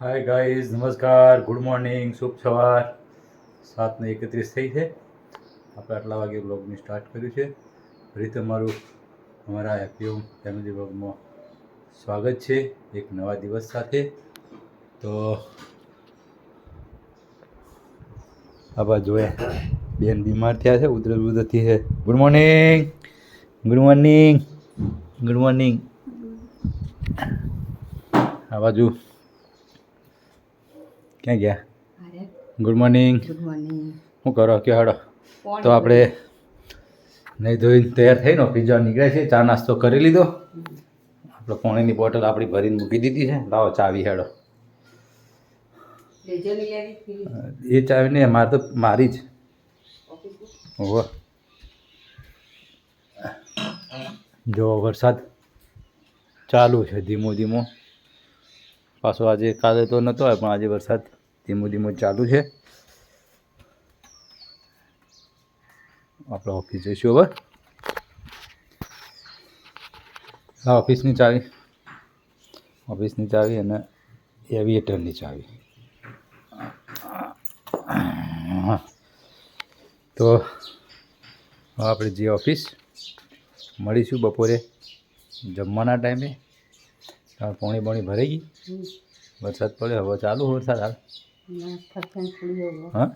હાય guys નમસ્કાર good morning શુભ સવાર. સાતને એકત્રીસ થઈ છે. આપણે આટલા વાગે બ્લોગની સ્ટાર્ટ કર્યું છે. ફરી તમારું અમારા હેપી ફેમિલી બ્લોગમાં સ્વાગત છે. એક નવા દિવસ સાથે. તો આ જોએ બેન બીમાર થયા છે ઉધરસ ઉધરથી છે. Good morning good morning good morning આ બાજુ ક્યાં ગયા? ગુડ મોર્નિંગ ગુડ મોર્નિંગ શું કરો? કયો હાડો તો આપણે નહીં ધોઈને તૈયાર થઈને ઓફિસ જવા નીકળ્યા છે ચા નાસ્તો કરી લીધો. આપણે પાણીની બોટલ આપણી ભરીને મૂકી દીધી છે. લાવો ચાવી હેડો. એ ચાવી ને મારે તો મારી જ. ઓહો. જો વરસાદ ચાલુ છે ધીમો ધીમો. પાછો આજે કાલે તો નહોતો આવ્યો, પણ આજે વરસાદ ધીમો ધીમો ચાલુ છે. આપણે ઓફિસ જઈશું હવે. હા, ઓફિસની ચાવી ઓફિસની ચાવી અને એવિએટરની ચાવી તો આપણે જે ઓફિસ મળીશું બપોરે જમવાના ટાઈમે. તમારે પોણી પોણી ભરાઈ ગઈ. વરસાદ પડ્યો, હવે ચાલુ વરસાદ હાલ. હા?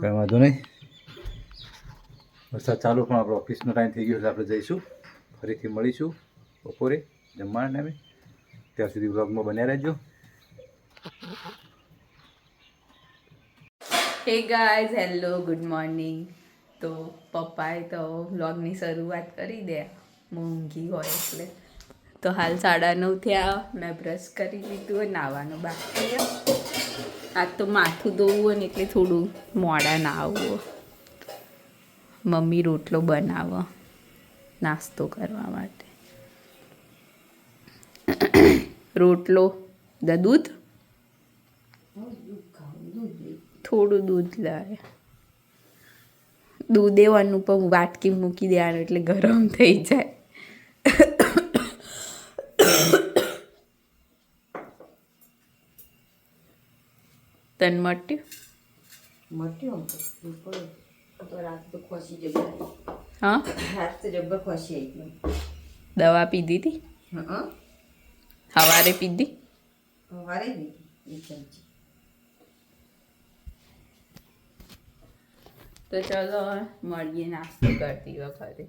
કંઈ વાંધો નહીં. વરસાદ ચાલુ પણ આપણો ઓફિસનો ટાઈમ થઈ ગયો એટલે આપણે જઈશું. ફરીથી મળીશું બપોરે, જમવાના ટાઈમે. ત્યાં સુધી બ્લોગમાં બન્યા રહેજો. Hey guys hello good morning તો પપ્પાએ તો વ્લોગની શરૂઆત કરી દે, મોંઘી હોય એટલે. તો હાલ સાડા નવ થયા. મેં બ્રશ કરી લીધું નાવાનું બાકી. આજ તો માથું ધોવું ને એટલે થોડું મોડા ના આવવું મમ્મી રોટલો બનાવો નાસ્તો કરવા માટે. રોટલો દૂધ? થોડું દૂધ લાવે દૂધ દેવાનું પણ વાટકી મૂકી દેવાનું એટલે ગરમ થઈ જાય. તન મટ્યું મટ્યો આમ તો ઉપર તો રાત તો ખોસી જબર હા રાત તો જબર ખોસી એકદમ દવા પીધી હતી હા સવારે પીધી વારે એક ચમચી તો ચલો મળીએ નાસ્તો કરતી વખતે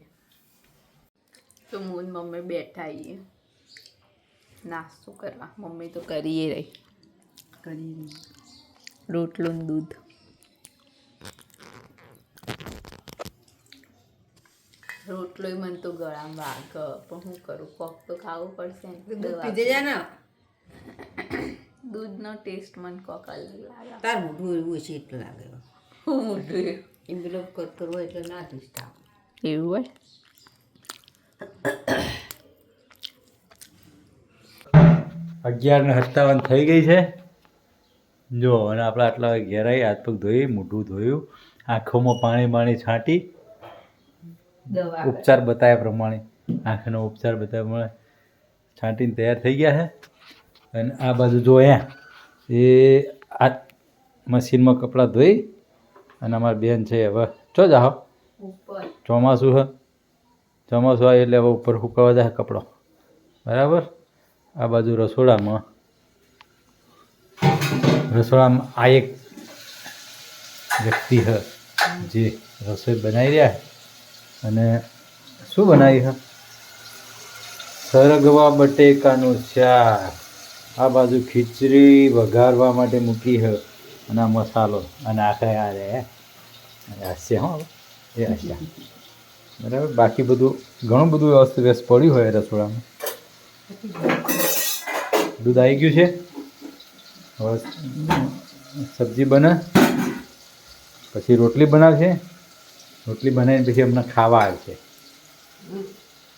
તો હું ને મમ્મી બેઠા આવીએ નાસ્તો કરવા મમ્મી તો કરીએ રહી કરી રોટલો ને દૂધ. રોટલો મને તો ગળામાં વાગ. પણ હું કરું? કોક તો ખાવું પડશે દૂધ દવા પીધે ને દૂધનો ટેસ્ટ મને કોક અલગ લાગે. તાર મોઢું એવું છે એટલું લાગે. હું મોઢું એમ પેલો કરકર હોય એટલે ના આવે. એવું હોય? અગિયાર ને સત્તાવન થઈ ગઈ છે. જો અને આપણે આટલા ઘેરાઈ હાથ પગ ધોઈ મોઢું ધોયું આંખોમાં પાણી પાણી છાંટી ઉપચાર બતાવ્યા પ્રમાણે આંખનો ઉપચાર બતાવ્યા પ્રમાણે છાંટીને તૈયાર થઈ ગયા છે. અને આ બાજુ જો અહીંયા એ આ મશીનમાં કપડાં ધોઈ અને અમારી બેન છે હવે ચો જાઓ. ચોમાસું છે. ચોમાસું આવે એટલે હવે ઉપર સુકાવા જાય કપડો. બરાબર? આ બાજુ રસોડામાં રસોડામાં આ એક વ્યક્તિ હ, જે રસોઈ બનાવી રહ્યા અને શું બનાવી હ? સરગવા બટેકાનું શાક. આ બાજુ ખીચડી વઘારવા માટે મૂકી હ. અને આ મસાલો. અને આખરે આ રે હાસ્ય હો. એ હાસ્ય બરાબર? બાકી બધું, ઘણું બધું અસ્તવ્યસ્ત પડ્યું હોય રસોડામાં. દૂધ આવી ગયું છે? હવે સબ્જી બને પછી રોટલી બનાવશે. રોટલી બનાવીને પછી અમને ખાવા આવશે.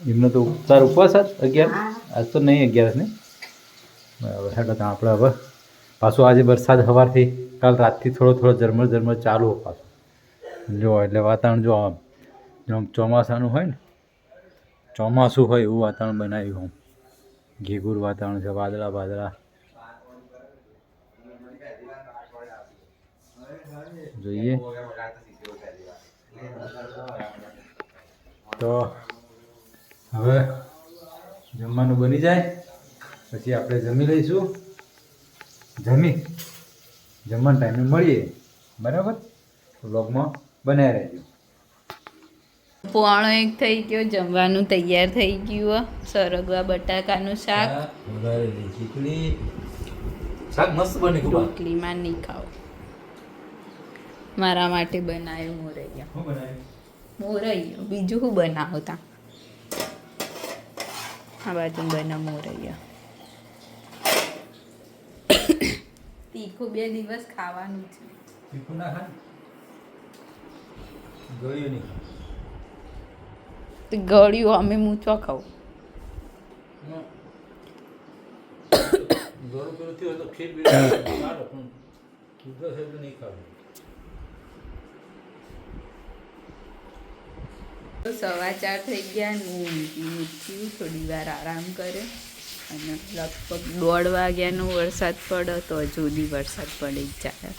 એમનો તો ઉપચાર ઉપવાસ જ અગિયાર. આજ તો નહીં અગિયાર ને. બરાબર હેડો તો આપણે હવે પાછું આજે વરસાદ સવારથી કાલ રાતથી થોડો થોડો ઝરમર ઝરમર ચાલુ પાછું. જો એટલે વાતાવરણ જો આમ જેમ ચોમાસાનું હોય ને ચોમાસું હોય એવું વાતાવરણ બનાવ્યું હું ઘેઘૂર વાતાવરણ છે વાદળા વાદળા. જોઈએ. તો હવે જમવાનું બની જાય. પછી આપણે જમી લઈશું. જમી. જમવાના ટાઈમે મળીએ. બરાબર? બ્લોગમાં બનાવી રહેજો. પોણો એક થઈ ગયો જમવાનું તૈયાર થઈ ગયું સરગવા બટાકાનું શાક. શાક મસ્ત બની ગયું રોટલીમાં નહીં ખાવ. મારા માટે બનાવ્યું મોરૈયા. મોરૈયો. બીજું શું બનાવતા આ બાજુ બના મોરૈયા. તીખું બે દિવસ ખાવાનું છે. તીખું ના ખાય? ગળ્યું નહીં. ગળ્યું અમે હું ચો ખાઉં ગળું પેલું થયું હોય તો ખીર પણ કીધો નહીં ખાવું સવા ચાર થઈ ગયા હું ઉઠ્યું થોડી વાર આરામ કર્યો અને લગભગ દોઢ વાગ્યાનો વરસાદ પડ્યો તો સુધી વરસાદ પડી જ જાય.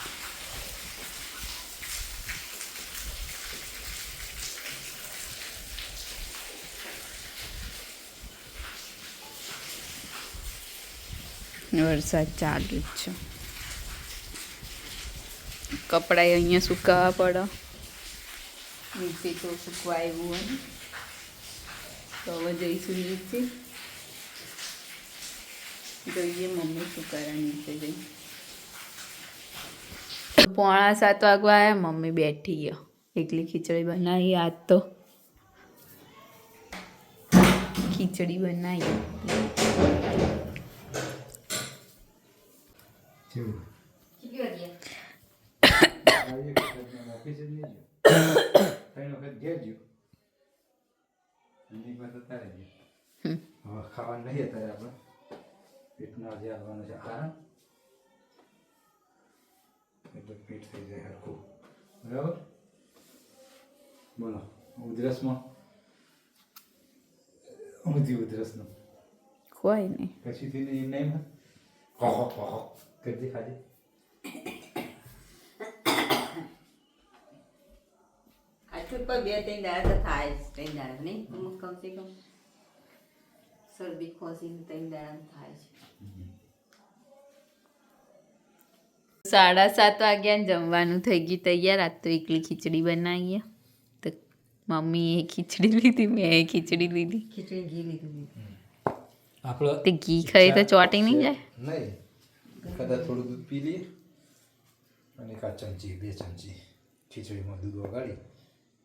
વરસાદ ચાલુ જ છે. કપડાં અહીંયા સુકાવા પડે નીચે તો સુકવા આવ્યું હોય તો હવે જઈશું નીચે જોઈએ મમ્મી શું કરે નીચે જઈ પોણા સાત વાગવા આવ્યા મમ્મી બેઠી ગયો એકલી ખીચડી બનાવી આજ તો ખીચડી બનાવી ત્રણ વખત ઘેર ગયો. અને એક વખત અત્યારે ગયો. હવે ખાવાનું નહીં અત્યારે આપણે પેટના જે આવવાનું છે કારણ એટલે પેટ થઈ જાય હરખું બરાબર બોલો ઉધરસમાં ઊંધી ઉધરસનું કોઈ નહીં નહીં એમ નહીં કરતી ખાધી આટલું પર બે ત્રણ દાડા તો થાય જ ત્રણ દાડા નહીં અમુક કમસે કમ શરદી ખોસી ત્રણ દાડા થાય છે સાડા સાત વાગ્યા જમવાનું થઈ ગયું તૈયાર આજ તો એકલી ખીચડી બનાવીએ તો મમ્મીએ ખીચડી લીધી મેં ખીચડી લીધી ખીચડી ઘી લીધું આપણો તે ઘી ખાઈ તો ચોટી નહીં જાય નહીં કદાચ થોડું દૂધ પી લઈએ અને એકાદ ચમચી બે ચમચી ખીચડીમાં દૂધ ઓગાળી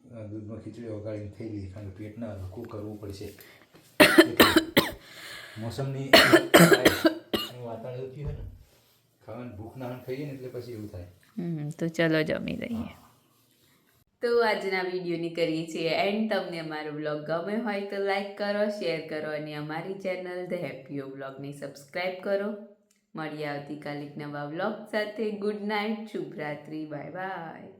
દૂધમાં ખીચડી વગાડીને થયેલી કારણ કે પેટના હલકું કરવું પડશે. મોસમની વાતાવરણ એવું થયું હોય ને ખાવાની ભૂખ ના ખાઈએ ને એટલે પછી એવું થાય. હમ, તો ચલો જમી લઈએ. તો આજના વિડીયોની કરીએ છીએ એન્ડ. તમને અમારો બ્લોગ ગમે હોય તો લાઈક કરો શેર કરો અને અમારી ચેનલ ધ હેપીઓ બ્લોગને સબસ્ક્રાઈબ કરો. મળીએ આવતીકાલે એક નવા બ્લોગ સાથે. ગુડ નાઇટ શુભરાત્રી બાય બાય.